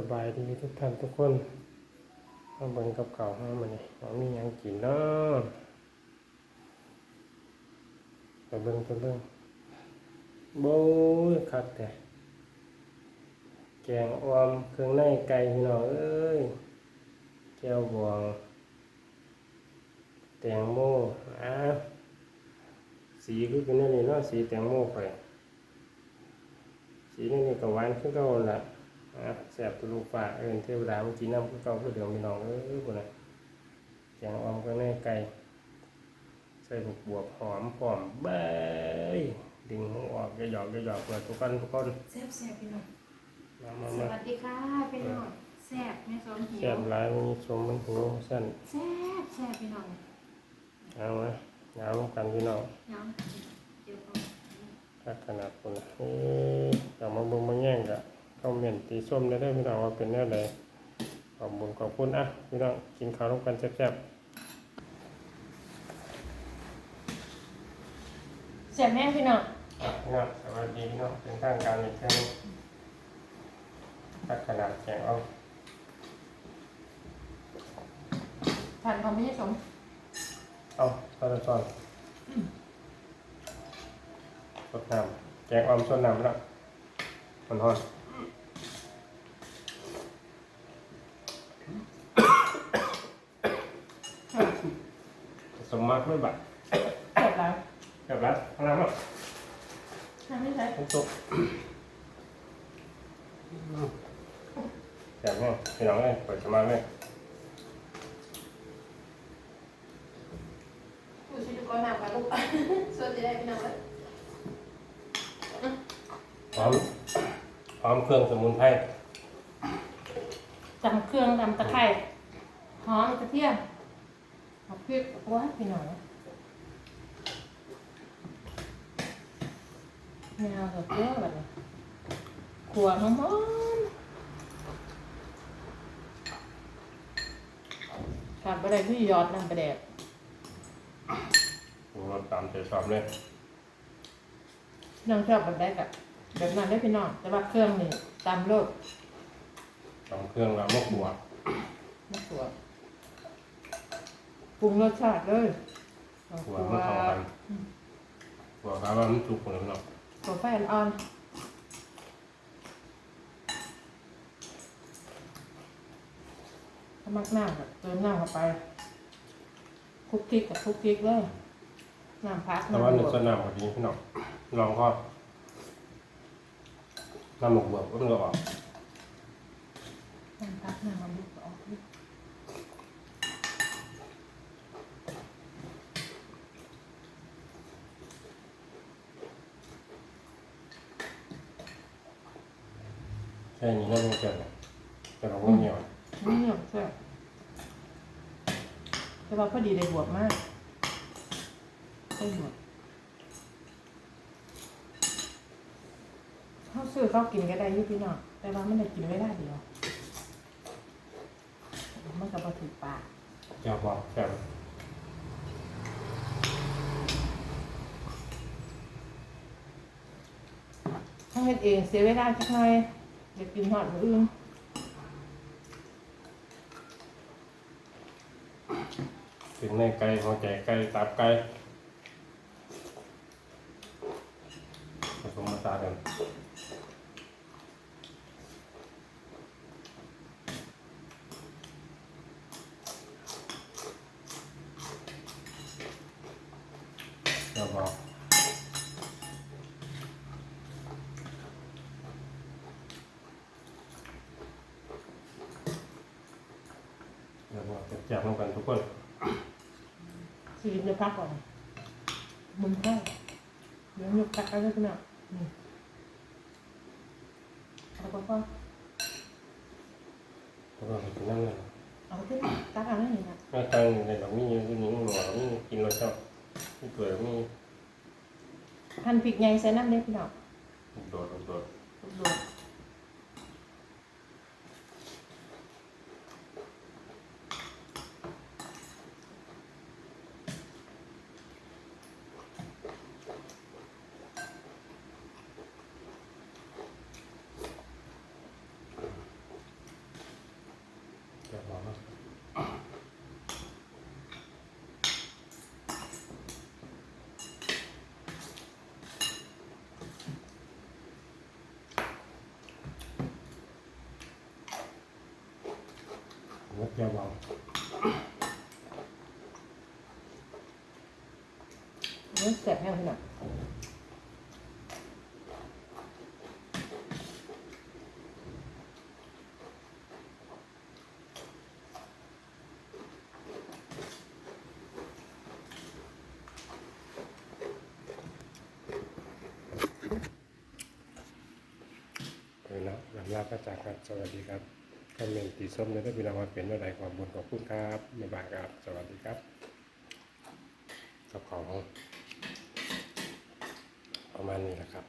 สบายดีทุกท่านทุกคนมาเบิ่งกับเก่าห้ามันนี่ว่ามียังกินเนาะไปเบิ่งไปเบิ่งโบ้ยคักแต่แกงออมเครื่องในไก่พี่น้องเอ้ยแก้วบวงแตงโมอ้าสีคือเป็นอันนี่เนาะสีแตงโมไปสีนี่นี่ก็หวานคือเก่าหั่นล่ะอะ แสบตุลูกฝากเอินเทวดาเมื่อกี้น้ำก็เก่าก็เดือดมีน้องเอ้ยบุญนะแกงออมก็แน่ไก่ใส่บุกบวบหอมหอมเบ้ยดึงหัวออกกระหยอกกระหยอกเปิดทุกคนทุกคนแซ่บแซ่บพี่น้องมามาสมาวัสดีค่ะพี่น้องแซ่บแม่สมหิแสวบหลายมันมีชมมันหูสั้นแซ่บแซ่บพี่น้องเอามาเอาลงกันพี่น้องน้องเดี๋ยวก่อนถ้าขนาดคนนะเอ้ยกลับมาเบุงมาแย่งกะ คอมเมนต์ตีส้มได้ด้วยพี่น้องว่าเป็นแนวใดขอบคุญขอบคุณอะพี่น้องกินข้าวร่วมกันแซ่บๆแซ่บแม่พี่น้องพี่น้องสวัสดีพี่น้องเป็นทางการอีกครั้งหนึ่งพักขนาดแข็งเอาทานความไม่ใช่สมเอาตอนตอนสดน้ำแกงออมสดน้ำแล้วมันฮอนส มมากไม่บัดแซ่บแล้วแบบนั้นพลังมั้งทานไม่ใช่ทั้งสุกแซ่บแน่พี่น้องเอ้ยเปิดสมาเลยดูชิดูก่อนหนักกว่าลูกส่วนจะได้พี่น้องเลยพร้อมพร้อมเครื่องสมุนไพรจำเครื่องจำตะไคร้หอมกระเทียม เอาพริกว้าพี่น้องแนวแบบเยอะแบบนี้ขัวหอมๆขาดไปได้ที่ยอดน้ำกระเดดปรุงรสตามใจชอบเลยน้องชอบแบบได้กับแบบนั้นได้พี่น้อง แต่ว่าเครื่องนี่ตามโลดสองเครื่องแล้วมะขัวมะขัว ปรุงรสชาติเลยเอาขัวมันเข้ากันขัวครับว่ามันสุกเลยเนาะขัวไฟอ่อนๆถ้ามักน้ำแบบเติมน้ำเข้าไปคลุกคลิกกับคลุกคลิกเลยน้ำพักแต่ว่าน้ำในบวส่วนกน้ำพอดีพี่น้องลองก็น้ำหมกบวกก็มันก็ออก น้ำพักน้ำบวกออก แค่นี้น่าจะเกินแต่เราก็เหนียวนี่เนี่ยใช่บแต่ว่าพอดีได้บวกมากได้บวกเขาซื้อเขากินก็ได้อยุพี่น้องแต่ว่ามันได้กินไม่ได้เดียวมันก็บ่ถือปากแก้วบอกแก้วถ้าเฮ็ดเองเสียเวลาจักหน่อย อยากกินหอดมื้ออื่นถึงในไก่หัวใจไก่ตับไก่ผสมมาตากันแก้วบอกเดี๋ย วบอกจะจับลงกันทุกคนชีวิตจะพักก่อนมุมเข้าเดี๋ยวยกตักเอาเลยพี่น้องนี่เอาไปก่อนแล้วก็ไปกินน้ำเลยเอาไปที่ตักเอาเลยนี่นะถ้าตั้งในแบบนี้อยู่นี่หนูนี่กินรสชอบนี่เปื่อยนี่หั่นพริกใหญ่ใส่น้ำเล็กพี่น้องโดดโดดรวม งดแก้วเบามันแสบแห้งขนาดเออแล้วลำลาพระจากครับ สวัสดีครับ คอมเมนต์ตีส้มเลยถ้าพี่น้องว่าเป็นเมื่อไรความบุญขอบคุณครับบ๊ายบายครับ สวัสดีครับกับของประมาณนี้แหละครับ